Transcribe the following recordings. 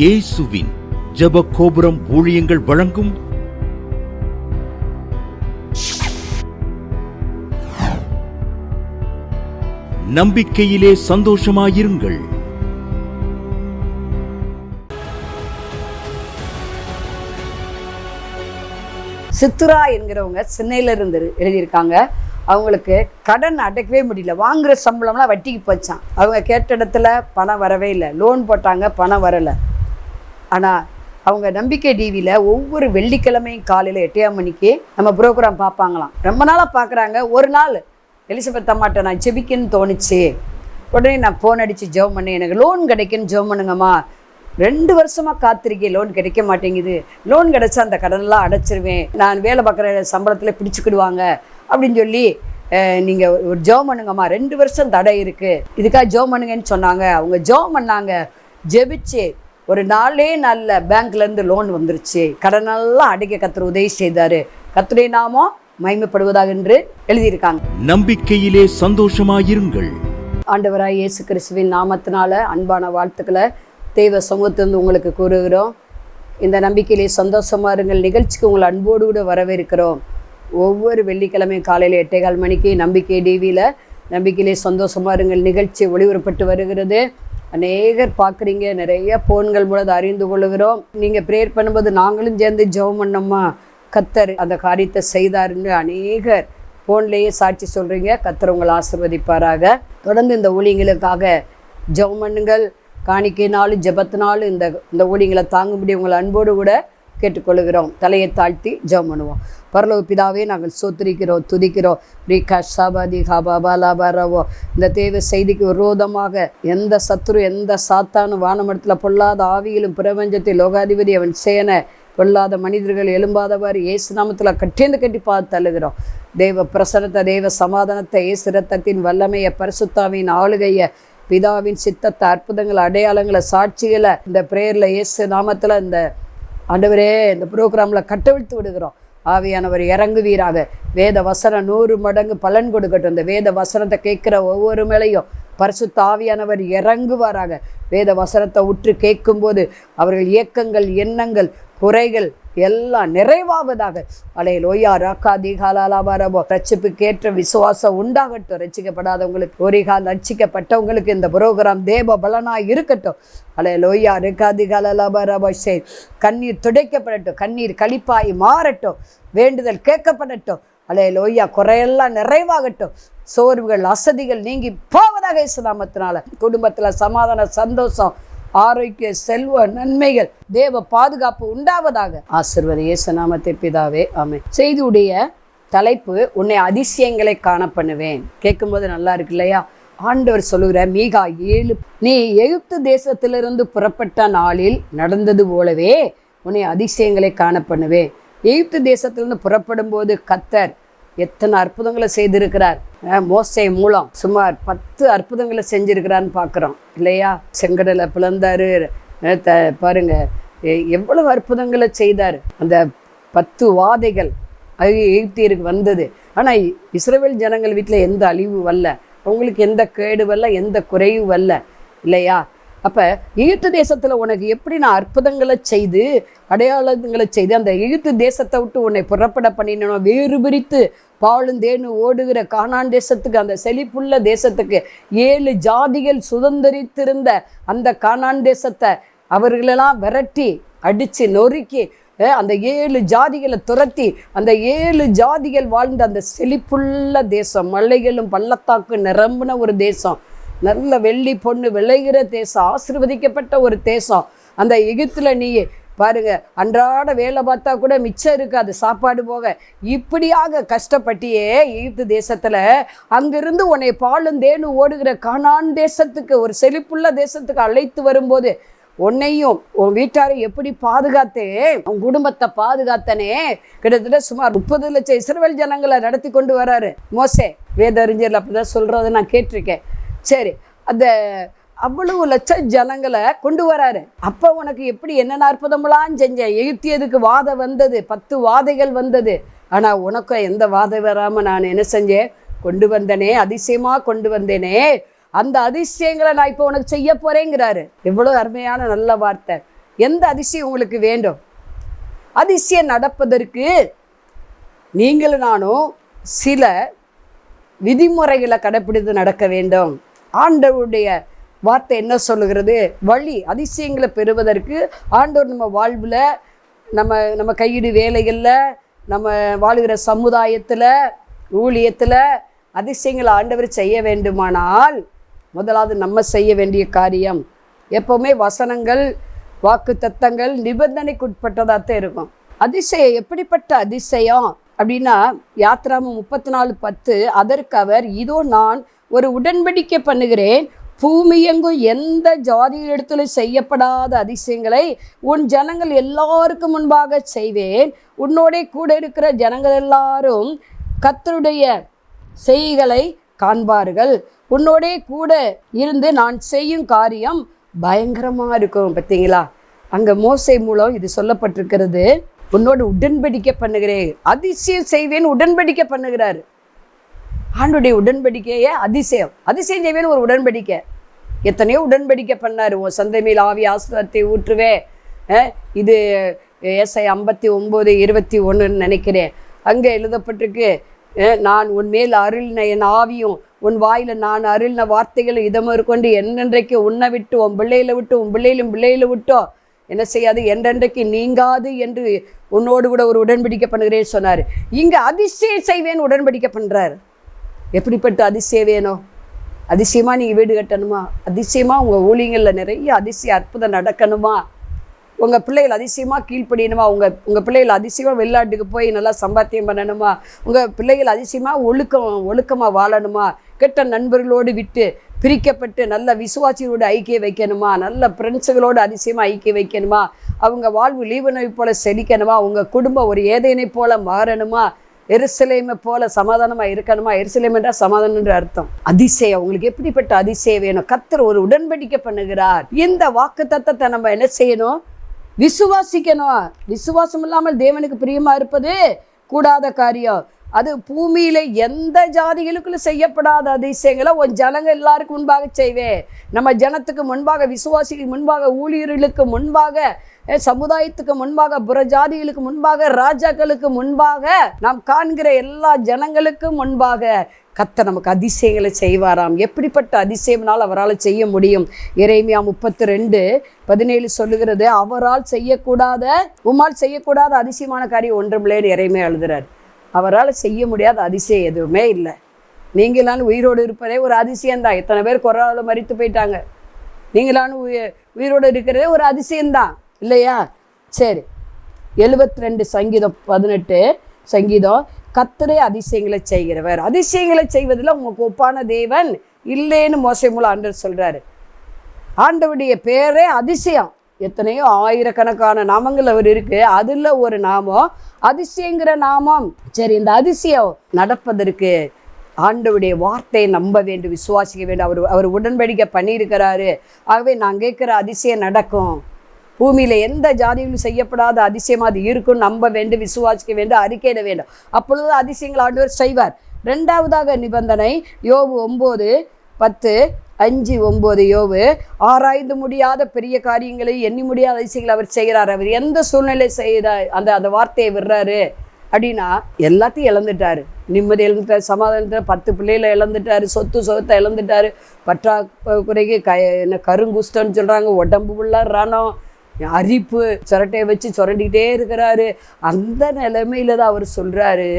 இயேசுவின் ஜெப கோபுரம் ஊழியங்கள் வழங்கும் நம்பிக்கையிலே சந்தோஷமாயிருங்கள். சித்துரா என்கிறவங்க சென்னையில இருந்து எழுதியிருக்காங்க. அவங்களுக்கு கடன் அடைக்கவே முடியல. வாங்குற சம்பளம்லாம் வட்டிக்கு போச்சான் அவங்க கேட்ட இடத்துல பணம் வரவே இல்லை. லோன் போட்டாங்க பணம் வரலை. ஆனால் அவங்க நம்பிக்கை டிவியில் ஒவ்வொரு வெள்ளிக்கிழமையும் காலையில் எட்டையாம் மணிக்கு நம்ம ப்ரோக்ராம் பார்ப்பாங்களாம் ரொம்ப நாளாக பார்க்குறாங்க ஒரு நாள் எலிசபெத் அம்மாட்ட நான் செபிக்கன்னு தோணுச்சு. உடனே நான் ஃபோன் அடித்து ஜெபம் பண்ணேன் எனக்கு லோன் கிடைக்குன்னு ஜெபம் பண்ணுங்கம்மா. ரெண்டு வருஷமாக காத்திருக்கேன் லோன் கிடைக்க மாட்டேங்குது. லோன் கிடைச்சா அந்த கடனெல்லாம் அடைச்சிருவேன். நான் வேலை பார்க்குற சம்பளத்தில் பிடிச்சிக்கிடுவாங்க. அப்படின்னு சொல்லி நீங்கள் ஒரு ஜெபம் பண்ணுங்கம்மா. ரெண்டு வருஷம் தடை இருக்குது இதுக்காக ஜெபம் பண்ணுங்கன்னு சொன்னாங்க. அவங்க ஜெபம் பண்ணாங்க. ஜெபிச்சு ஒரு நாளே நல்ல பேங்க்லேருந்து லோன் வந்துருச்சு. கடனெல்லாம் அடைக்க கத்துற உதவி செய்தார். கத்துடைய நாமம் மகிமைப்படுவதாக என்று எழுதியிருக்காங்க. நம்பிக்கையிலே சந்தோஷமாயிருங்கள். ஆண்டவராய் இயேசு கிறிஸ்துவின் நாமத்தினால அன்பான வாழ்த்துக்களை தெய்வ சமூகத்திலிருந்து உங்களுக்கு கூறுகிறோம். இந்த நம்பிக்கையிலே சந்தோஷமா இருங்கள். நிகழ்ச்சிக்கு உங்களை அன்போடு கூட வரவேற்கிறோம். ஒவ்வொரு வெள்ளிக்கிழமையும் காலையில் எட்டேகால் மணிக்கு நம்பிக்கை டிவியில் நம்பிக்கையிலே சந்தோஷமா இருங்கள். நிகழ்ச்சி ஒளிபரப்பட்டு வருகிறது. அநேகர் பார்க்குறீங்க. நிறைய போன்கள் மூலம் அதை அறிந்து கொள்கிறோம் நீங்கள் ப்ரேயர் பண்ணும்போது நாங்களும் சேர்ந்து ஜெபம் பண்ணோமா? கத்தர் அந்த காரியத்தை செய்தாருன்னு அநேகர் ஃபோன்லேயே சாட்சி சொல்கிறீங்க கத்தர் உங்களை ஆசிர்வதிப்பாராக. தொடர்ந்து இந்த ஊழியங்களுக்காக ஜெபம் பண்ணுங்கள். காணிக்கைனாலும் ஜெபத்தினாலும் இந்த இந்த ஊழியங்களை தாங்கும்படி உங்களை அன்போடு கூட கேட்டுக்கொள்கிறோம். தலையை தாழ்த்தி ஜெபம் பண்ணுவோம். பரலோக பிதாவே நாங்கள் சோத்திரிக்கிறோம் துதிக்கிறோம். ரீகா சாபாதி ஹாபா பாலாபாராவோ இந்த தேவ செய்திக்கு விரோதமாக எந்த சத்ரு எந்த சாத்தானு வானமடத்தில் பொல்லாத ஆவியிலும் பிரபஞ்சத்தை லோகாதிபதி அவன் சேன பொல்லாத மனிதர்கள் எழும்பாதவாறு இயேசு நாமத்தில் கட்டேந்து கட்டி பார்த்து தள்ளுகிறோம். தெய்வ பிரசனத்தை தெய்வ சமாதானத்தை இயேசு ரத்தத்தின் வல்லமையை பரிசுத்தாவின் ஆளுகையை பிதாவின் சித்தத்தை அற்புதங்களை அடையாளங்களை சாட்சிகளை இந்த பிரேயரில் இயேசு நாமத்தில் இந்த ஆண்டவரே இந்த ப்ரோக்ராமில் கட்டவிழ்த்து விடுகிறோம். ஆவியானவர் இறங்குவீராக. வேத வசனம் நூறு மடங்கு பலன் கொடுக்கட்டும். இந்த வேத வசனத்தை கேட்குற ஒவ்வொரு மேலையும் பரிசுத்த ஆவியானவர் இறங்குவாராக. வேத வசனத்தை உற்று கேட்கும்போது அவர்கள் இயக்கங்கள் எண்ணங்கள் குறைகள் எல்லாம் நிறைவாவதாக. அலை லோயா ராக்கா தீகாலாலாபாரபோ ரட்சிப்புக்கேற்ற விசுவாசம் உண்டாகட்டும். ரட்சிக்கப்படாதவங்களுக்கு ஒரிகால் ரட்சிக்கப்பட்டவங்களுக்கு இந்த புரோகிராம் தேவ பலனாக இருக்கட்டும். அலை லோயா ரேகா தீகாலாலாபாரபோ சே கண்ணீர் துடைக்கப்படட்டும். கண்ணீர் கழிப்பாய் மாறட்டும். வேண்டுதல் கேட்கப்படட்டும். அலே லோய்யா குறையெல்லாம் நிறைவாகட்டும். சோர்வுகள் அசதிகள் நீங்கி போவதாக இயேசுநாமத்தினால குடும்பத்தில் சமாதான சந்தோஷம் ஆரோக்கிய செல்வ நன்மைகள் தேவ பாதுகாப்பு உண்டாவதாக. ஆசிர்வத இயேசுநாமத்தை பிதாவே ஆமை செய்தியுடைய தலைப்பு உன்னை அதிசயங்களை காண பண்ணுவேன் கேட்கும்போது நல்லா இருக்கு இல்லையா? ஆண்டவர் சொல்லுகிற மீகா ஏழு. நீ எகிப்து தேசத்திலிருந்து புறப்பட்ட நாளில் நடந்தது போலவே உன்னை அதிசயங்களை காண பண்ணுவேன் எகிப்து தேசத்திலிருந்து புறப்படும் போது கத்தர் எத்தனை அற்புதங்களை செய்திருக்கிறார்? மோசை மூலம் சுமார் பத்து அற்புதங்களை செஞ்சிருக்கிறான்னு பார்க்குறோம். இல்லையா? செங்கடலை பிளந்தாரு த பாருங்க எவ்வளவு அற்புதங்களை செய்தார். அந்த பத்து வாதைகள் அது எகிப்தியருக்கு வந்தது. ஆனால் இஸ்ரேல் ஜனங்கள் வீட்டில் எந்த அழிவு வரல. அவங்களுக்கு எந்த கேடு வரல எந்த குறையும் வரல. இல்லையா? அப்போ எகிப்து தேசத்தில் உனக்கு எப்படி நான் அற்புதங்களை செய்து அடையாளங்களை செய்து அந்த எகிப்து தேசத்தை விட்டு உன்னை புறப்பட பண்ணினோ வேறு பிரித்து பாலும் தேனு ஓடுகிற கானான் தேசத்துக்கு அந்த செழிப்புள்ள தேசத்துக்கு ஏழு ஜாதிகள் சுதந்திரித்திருந்த அந்த கானான் தேசத்தை அவர்களெல்லாம் விரட்டி அடித்து நொறுக்கி அந்த ஏழு ஜாதிகளை துரத்தி அந்த ஏழு ஜாதிகள் வாழ்ந்த அந்த செழிப்புள்ள தேசம் மலைகளும் பள்ளத்தாக்கு நிரம்பின ஒரு தேசம். நல்ல வெள்ளி பொண்ணு விளைகிற தேசம் ஆசிர்வதிக்கப்பட்ட ஒரு தேசம். அந்த எகிப்தில் நீ பாருங்க அன்றாட வேலை பார்த்தா கூட மிச்சம் இருக்காது சாப்பாடு போக. இப்படியாக கஷ்டப்பட்டியே எகிப்து தேசத்தில் அங்கிருந்து உன்னை பாலும் தேனு ஓடுகிற கானான் தேசத்துக்கு ஒரு செழிப்புள்ள தேசத்துக்கு அழைத்து வரும்போது உன்னையும் உன் வீட்டாரை எப்படி பாதுகாத்தே உன் குடும்பத்தை பாதுகாத்தனே? கிட்டத்தட்ட சுமார் முப்பது லட்சம் இஸ்ரவேல் ஜனங்களை நடத்தி கொண்டு வராரு மோசே. வேத அறிஞர்கள் அப்படிதான் சொல்றதை நான் கேட்டிருக்கேன். சரி அந்த அவ்வளவு லட்சம் ஜனங்களை கொண்டு வராரு. அப்போ உனக்கு எப்படி என்னென்ன அற்புதமெல்லாம் செஞ்சேன் எகிப்தியதுக்கு வாதை வந்தது பத்து வாதைகள் வந்தது. ஆனால் உனக்கும் எந்த வாதை வராமல் நான் என்ன செஞ்சேன்? கொண்டு வந்தனே அதிசயமாக கொண்டு வந்தேனே. அந்த அதிசயங்களை நான் இப்போ உனக்கு செய்ய போகிறேங்கிறாரு எவ்வளோ அருமையான நல்ல வார்த்தை. எந்த அதிசயம் உங்களுக்கு வேண்டும்? அதிசயம் நடப்பதற்கு நீங்களும் நானும் சில விதிமுறைகளை கடைப்பிடித்து நடக்க வேண்டும். ஆண்டவருடைய வார்த்தை என்ன சொல்லுகிறது? வழி அதிசயங்களை பெறுவதற்கு ஆண்டவர் நம்ம வாழ்வில் நம்ம நம்ம கையீடு வேலைகளில் நம்ம வாழ்கிற சமுதாயத்தில் ஊழியத்தில் அதிசயங்களை ஆண்டவர் செய்ய வேண்டுமானால் முதலாவது நம்ம செய்ய வேண்டிய காரியம் எப்போவுமே வசனங்கள் வாக்கு தத்தங்கள் நிபந்தனைக்குட்பட்டதாக தான் இருக்கும். அதிசயம் எப்படிப்பட்ட அதிசயம் அப்படின்னா யாத்ராமம் முப்பத்தி நாலு பத்து அதற்கு அவர் இதோ நான் ஒரு உடன்படிக்கை பண்ணுகிறேன். பூமியெங்கும் எந்த ஜாதி இடத்திலும் செய்யப்படாத அதிசயங்களை உன் ஜனங்கள் எல்லாருக்கும் முன்பாக செய்வேன். உன்னோடே கூட இருக்கிற ஜனங்கள் எல்லாரும் கத்தருடைய செய்களை காண்பார்கள். உன்னோடே கூட இருந்து நான் செய்யும் காரியம் பயங்கரமாக இருக்கும் பார்த்தீங்களா? அங்கே மோசை மூலம் இது சொல்லப்பட்டிருக்கிறது. உன்னோடு உடன்படிக்கை பண்ணுகிறேன். அதிசயம் செய்வேன் உடன்படிக்கை பண்ணுகிறார். ஆண்டுடைய உடன்படிக்கையே அதிசயம். அதிசயம் செய்வேன் ஒரு உடன்படிக்கை. எத்தனையோ உடன்படிக்கை பண்ணார். உன் சந்தை மேல் ஆவி ஆசிரத்தை ஊற்றுவே. இது எஸ்ஐ ஐம்பத்தி ஒம்பது இருபத்தி ஒன்றுன்னு நினைக்கிறேன். அங்கே எழுதப்பட்டிருக்கு நான் உன் மேல் அருளின என் ஆவியும் உன் வாயில் நான் அருளின வார்த்தைகளும் இதமர் கொண்டு என்னென்றைக்கு உன்னை விட்டு உன் பிள்ளையில விட்டு உன் பிள்ளையிலும் பிள்ளையில விட்டோ? என்ன செய்யாது? என்றென்றைக்கு நீங்காது என்று உன்னோடு கூட ஒரு உடன்படிக்கை பண்ணுகிறேன்னு சொன்னார். இங்கே அதிசயம் செய்வேன் உடன்படிக்கை பண்ணுறார் எப்படிப்பட்ட அதிசயம் வேணும் அதிசயமாக நீங்கள் வீடு கட்டணுமா? அதிசயமாக உங்கள் ஊழியங்களில் நிறைய அதிசய அற்புதம் நடக்கணுமா? உங்கள் பிள்ளைகள் அதிசயமாக கீழ்ப்படியணுமா? உங்கள் உங்கள் பிள்ளைகள் அதிசயமாக வெளிநாட்டுக்கு போய் நல்லா சம்பாத்தியம் பண்ணணுமா? உங்கள் பிள்ளைகள் அதிசயமாக ஒழுக்கம் ஒழுக்கமாக வாழணுமா? கெட்ட நண்பர்களோடு விட்டு பிரிக்கப்பட்டு நல்ல விசுவாசியோடு ஐக்கிய வைக்கணுமா? நல்ல ஃப்ரெண்ட்ஸுகளோடு அதிசயமாக ஐக்கியம் வைக்கணுமா? அவங்க வாழ்வு லீவனை போல செழிக்கணுமா? உங்கள் குடும்பம் ஒரு ஏதேனை போல மாறணுமா? எருசலேமை போல சமாதானமாக இருக்கணுமா? எருசலேம் என்றால் சமாதானம் அர்த்தம். அதிசயம். உங்களுக்கு எப்படிப்பட்ட அதிசயம் வேணும்? கத்தர் ஒரு உடன்படிக்கை பண்ணுகிறார். இந்த வாக்கு தத்தத்தை நம்ம என்ன செய்யணும்? விசுவாசிக்கணும். விசுவாசம் இல்லாமல் தேவனுக்கு பிரியமா இருப்பது கூடாத காரியம். அது பூமியில எந்த ஜாதிகளுக்குள்ள செய்யப்படாத அதிசயங்களை உன் ஜனங்க எல்லாருக்கும் முன்பாக செய்வேன். நம்ம ஜனத்துக்கு முன்பாக விசுவாசிகள் முன்பாக ஊழியர்களுக்கு முன்பாக சமுதாயத்துக்கு முன்பாக புறஜாதிகளுக்கு முன்பாக ராஜாக்களுக்கு முன்பாக நாம் காண்கிற எல்லா ஜனங்களுக்கும் முன்பாக கத்த நமக்கு அதிசயங்களை செய்வாராம். எப்படிப்பட்ட அதிசயம்னால் அவரால் செய்ய முடியும். இறைமையா முப்பத்தி ரெண்டு பதினேழு சொல்லுகிறது அவரால் செய்யக்கூடாத உமால் செய்யக்கூடாத அதிசயமான காரியம் ஒன்றுமில்லைன்னு இறைமையா எழுதுறார். அவரால் செய்ய முடியாத அதிசயம் எதுவுமே இல்லை. நீங்களான உயிரோடு இருப்பதே ஒரு அதிசயம்தான். எத்தனை பேர் கொரோனாவில் மறித்து போயிட்டாங்க. நீங்களான உயிரோடு இருக்கிறதே ஒரு அதிசயம்தான். இல்லையா? சரி. எழுபத்தி ரெண்டு சங்கீதம் பதினெட்டு சங்கீதம். கத்தரே அதிசயங்களை செய்கிறவர். அதிசயங்களை செய்வதில் உங்களுக்கு ஒப்பான தேவன் இல்லைன்னு மோசை மூலம் ஆண்டவர் சொல்கிறாரு ஆண்டவுடைய பேரே அதிசயம். எத்தனையோ ஆயிரக்கணக்கான நாமங்கள் அவர் இருக்கு. அதில் ஒரு நாமம். அதிசயங்கிற நாமம். சரி இந்த அதிசயம் நடப்பதற்கு ஆண்டவுடைய வார்த்தையை நம்ப வேண்டும் விசுவாசிக்க வேண்டும். அவர் அவர் உடன்படிக்கை பண்ணியிருக்கிறாரு. ஆகவே நான் கேட்குற அதிசயம் நடக்கும். பூமியில் எந்த ஜாதியிலும் செய்யப்படாத அதிசயமாக அது இருக்கும். நம்ப வேண்டும் விசுவாசிக்க வேண்டும் அறிக்கையிட வேண்டும். அப்பொழுது அதிசயங்கள் ஆண்டவர் செய்வார். ரெண்டாவதாக நிபந்தனை யோபு ஒம்பது பத்து அஞ்சு ஒம்பது யோவு ஆராய்ந்து முடியாத பெரிய காரியங்களை எண்ணி முடியாத அதிசயங்களை அவர் செய்கிறார். அவர் எந்த சூழ்நிலை செய்த அந்த அந்த வார்த்தையை விடுறாரு. அப்படின்னா எல்லாத்தையும் இழந்துட்டாரு. நிம்மதி இழந்துட்டார் சமாதானத்தில் பத்து பிள்ளைகளை இழந்துட்டாரு சொத்து சொத்தை இழந்துட்டாரு. பற்றாக்குறைக்கு க என்ன கருங்குஸ்தன்னு சொல்கிறாங்க உடம்பு ஃபுல்லாக ரணம் அரிப்பு சுரட்டையை வச்சு சொரண்டிக்கிட்டே இருக்கிறாரு. அந்த நிலைமையில தான் அவர் சொல்கிறாரு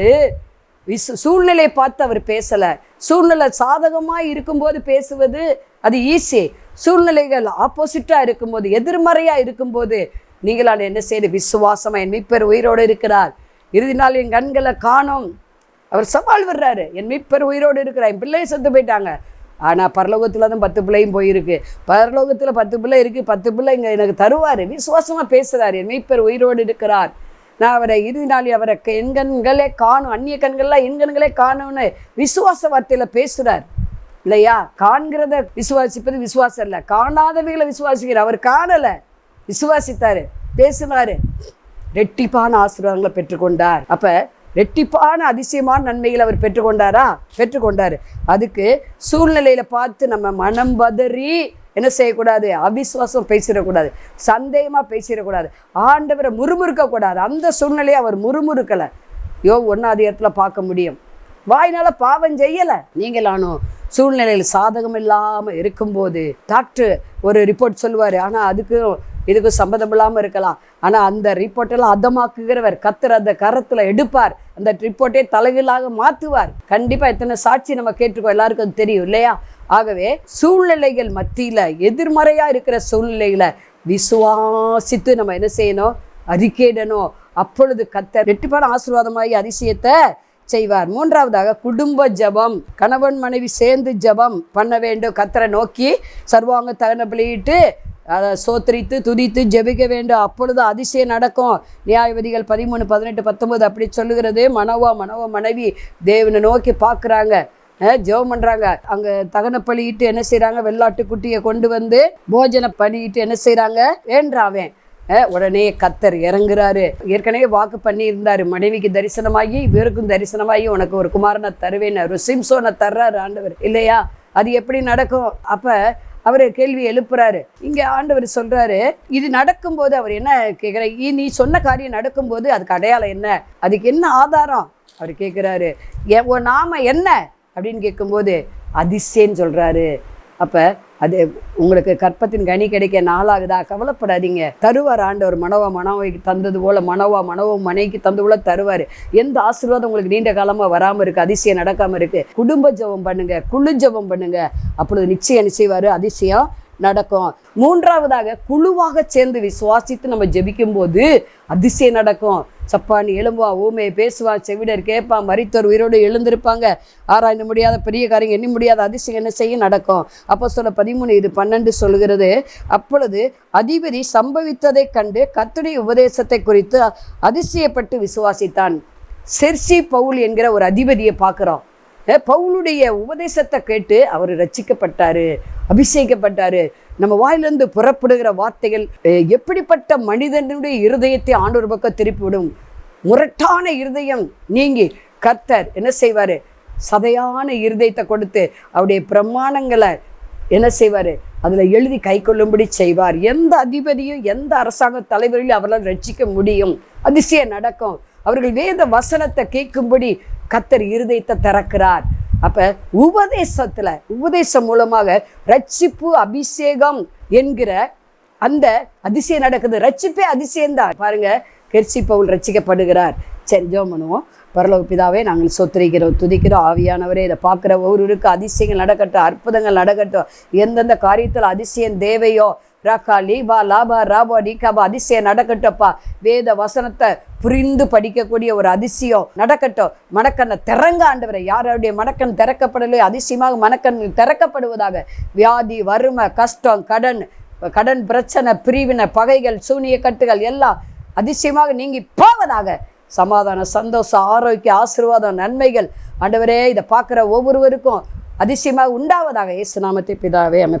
விசு சூழ்நிலையை பார்த்து அவர் பேசலை. சூழ்நிலை சாதகமாக இருக்கும்போது பேசுவது அது ஈஸி. சூழ்நிலைகள் ஆப்போசிட்டாக இருக்கும்போது எதிர்மறையாக இருக்கும்போது நீங்களால் என்ன செய்து விசுவாசமாக என் மீப்பர் உயிரோடு இருக்கிறார். இறுதி நாள் என் கண்களை காணும். அவர் சவால் வர்றாரு என் மீப்பர் உயிரோடு இருக்கிறார். என் பிள்ளையை செத்து போயிட்டாங்க. ஆனால் பரலோகத்தில் தான் பத்து பிள்ளையும் போயிருக்கு. பரலோகத்தில் பத்து பிள்ளை இருக்குது பத்து பிள்ளை இங்கே எனக்கு தருவார். விசுவாசமாக பேசுகிறார் என் மீட்பர் உயிரோடு இருக்கிறார். நான் அவரை இறுதி நாள் அவரை க- என் கண்களே காணும் அந்நிய கண்கள்லாம் என் கண்களே காணும்னு விசுவாச வார்த்தையில் பேசுகிறார் இல்லையா? காண்கிறத விசுவாசிப்பது விசுவாசம் இல்லை காணாதவைகளை விசுவாசிக்கிறார். அவர் காணலை. விசுவாசித்தார். பேசினார். ரெட்டிப்பான ஆசீர்வாதங்களை பெற்றுக்கொண்டார். அப்போ ரெட்டிப்பான அதிசயமான நன்மைகள் அவர் பெற்றுக்கொண்டாரா? பெற்றுக்கொண்டார். அதுக்கு சூழ்நிலையில் பார்த்து நம்ம மனம் பதறி என்ன செய்யக்கூடாது? அவிஸ்வாசம் பேசிடக்கூடாது. சந்தேகமாக பேசிடக்கூடாது. ஆண்டவரை முறுமுறுக்கக்கூடாது. அந்த சூழ்நிலையை அவர் முறுமுறுக்கலை. யோ ஒன்றாவது இடத்துல பார்க்க முடியும். வாயினால் பாவம் செய்யலை. நீங்களானும் சூழ்நிலையில் சாதகம் இல்லாமல் இருக்கும்போது டாக்டர் ஒரு ரிப்போர்ட் சொல்லுவார். ஆனால் அதுக்கும் இதுக்கும் சம்மதம் இல்லாமல் இருக்கலாம். ஆனால் அந்த ரிப்போர்ட்டெல்லாம் அதமாக்குகிறவர் கத்தர் அந்த கரத்தில் எடுப்பார். அந்த ரிப்போர்ட்டே தலைகளாக மாற்றுவார். கண்டிப்பாக எத்தனை சாட்சி நம்ம கேட்டுக்கோ எல்லாருக்கும் தெரியும் இல்லையா? ஆகவே சூழ்நிலைகள் மத்தியில் எதிர்மறையாக இருக்கிற சூழ்நிலைகளை விசுவாசித்து நம்ம என்ன செய்யணும்? அறிக்கையிடணும். அப்பொழுது கத்தர் ரெட்டிப்பான ஆசீர்வாதமாகி அதிசயத்தை செய்வார். மூன்றாவதாக குடும்ப ஜெபம். கணவன் மனைவி சேர்ந்து ஜெபம் பண்ண வேண்டும். கத்தரை நோக்கி சர்வாங்க தகன பலியிட்டு அதை சோத்திரித்து துதித்து ஜெபிக்க வேண்டும். அப்பொழுது அதிசயம் நடக்கும். நியாயவதிகள் பதிமூணு பதினெட்டு பத்தொம்போது அப்படி சொல்லுகிறது. மனவா மனவா மனைவி தேவனை நோக்கி பார்க்குறாங்க. ஜெபம் பண்ணுறாங்க அங்கே தகன பழியிட்டு என்ன செய்கிறாங்க வெள்ளாட்டு குட்டியை கொண்டு வந்து போஜன பண்ணிட்டு என்ன செய்கிறாங்க வேண்டாவேன். உடனே கத்தர் இறங்குறாரு. ஏற்கனவே வாக்கு பண்ணியிருந்தார். மனைவிக்கு தரிசனமாகி இவருக்கும் தரிசனமாகி உனக்கு ஒரு குமாரனை தருவேன். ஒரு சிம்சோனை தர்றாரு ஆண்டவர். இல்லையா? அது எப்படி நடக்கும்? அப்போ அவர் கேள்வி எழுப்புறாரு. இங்கே ஆண்டவர் சொல்றாரு இது நடக்கும்போது அவர் என்ன கேட்குற நீ சொன்ன காரியம் நடக்கும்போது அதுக்கு அடையாளம் என்ன? அதுக்கு என்ன ஆதாரம்? அவர் கேட்குறாரு நாம என்ன? அப்படின்னு கேட்கும்போது அதிசயன்னு சொல்றாரு. அப்போ அது உங்களுக்கு கற்பத்தின் கனி கிடைக்க நாளாகுதா? கவலைப்படாதீங்க. தருவார் ஆண்டவர் மனவா மனவைக்கு தந்தது போல மனவா மனவும் மனைவிக்கு தந்து போல தருவார். எந்த ஆசீர்வாதம் உங்களுக்கு நீண்ட காலமாக வராமல் இருக்குது அதிசயம் நடக்காமல் இருக்குது குடும்ப ஜெபம் பண்ணுங்க குழு ஜெபம் பண்ணுங்க. அப்பொழுது நிச்சயம் நிச்சயவார் செய்வார்? அதிசயம் நடக்கும். மூன்றாவதாக குழுவாக சேர்ந்து விசுவாசித்து நம்ம ஜெபிக்கும் போது அதிசயம் நடக்கும். சப்பானி எழும்பா ஊமையை பேசுவா செவிடர் கேட்பான் மறித்தோர் உயிரோடு எழுந்திருப்பாங்க. ஆராய்ந்து முடியாத பெரிய காரியம் எண்ணி முடியாத அதிசயம் என்ன செய்ய நடக்கும்? அப்போ சொல்ல பதிமூணு இது பன்னெண்டு சொல்கிறது அப்பொழுது அதிபதி சம்பவித்ததைக் கண்டு கத்துடைய உபதேசத்தை குறித்து அதிசயப்பட்டு விசுவாசித்தான். செர்சி பவுல் என்கிற ஒரு அதிபதியை பார்க்குறோம். பவுலுடைய உபதேசத்தை கேட்டு அவர் ரட்சிக்கப்பட்டாரு அபிஷேகப்பட்டாரு. நம்ம வாயிலிருந்து புறப்படுகிற வார்த்தைகள் எப்படிப்பட்ட மனிதனுடைய இருதயத்தை ஆண்டொரு பக்கம் திருப்பிவிடும்? முரட்டான இருதயம் நீங்கி கர்த்தர் என்ன செய்வார்? சதையான இருதயத்தை கொடுத்து அவருடைய பிரமாணங்களை என்ன செய்வார்? அதில் எழுதி கை கொள்ளும்படி செய்வார். எந்த அதிபதியும் எந்த அரசாங்க தலைவரையும் அவரால் ரட்சிக்க முடியும். அதிசயம் நடக்கும். அவர்கள் வேத வசனத்தை கேட்கும்படி கத்தர் இருதயத்தை திறக்கிறார். அப்ப உபதேசத்துல உபதேசம் மூலமாக ரட்சிப்பு அபிஷேகம் என்கிற அந்த அதிசயம் நடக்குது. ரட்சிப்பே அதிசயம்தான் பாருங்க கெர்சி பவுல் ரட்சிக்கப்படுகிறார். சரி ஜெபம் பண்ணுவோம். பரலோக பிதாவே நாங்கள் சொத்திரிக்கிறோம் துதிக்கிறோம். ஆவியானவரே இதை பார்க்குற ஒவ்வொருவருக்கு அதிசயங்கள் நடக்கட்டும் அற்புதங்கள் நடக்கட்டும். எந்தெந்த காரியத்தில் அதிசயம் தேவையோ ரகா லீபா லாபா ராபா நீக்காபா அதிசயம் நடக்கட்டும்ப்பா. வேத வசனத்தை புரிந்து படிக்கக்கூடிய ஒரு அதிசயம் நடக்கட்டும். மணக்கண்ணை திறங்க ஆண்டவரை யாருடைய மணக்கண் திறக்கப்படலையோ அதிசயமாக மணக்கண் திறக்கப்படுவதாக. வியாதி வறுமை கஷ்டம் கடன் கடன் பிரச்சனை பிரிவினை பகைகள் சூனிய கட்டுகள் எல்லாம் அதிசயமாக நீங்கி போவதாக. சமாதானம் சந்தோஷம் ஆரோக்கிய ஆசீர்வாதம் நன்மைகள். ஆண்டவரே இதை பார்க்குற ஒவ்வொருவருக்கும் அதிசயமாக உண்டாவதாக இயேசு நாமத்தை பிதாவே அமை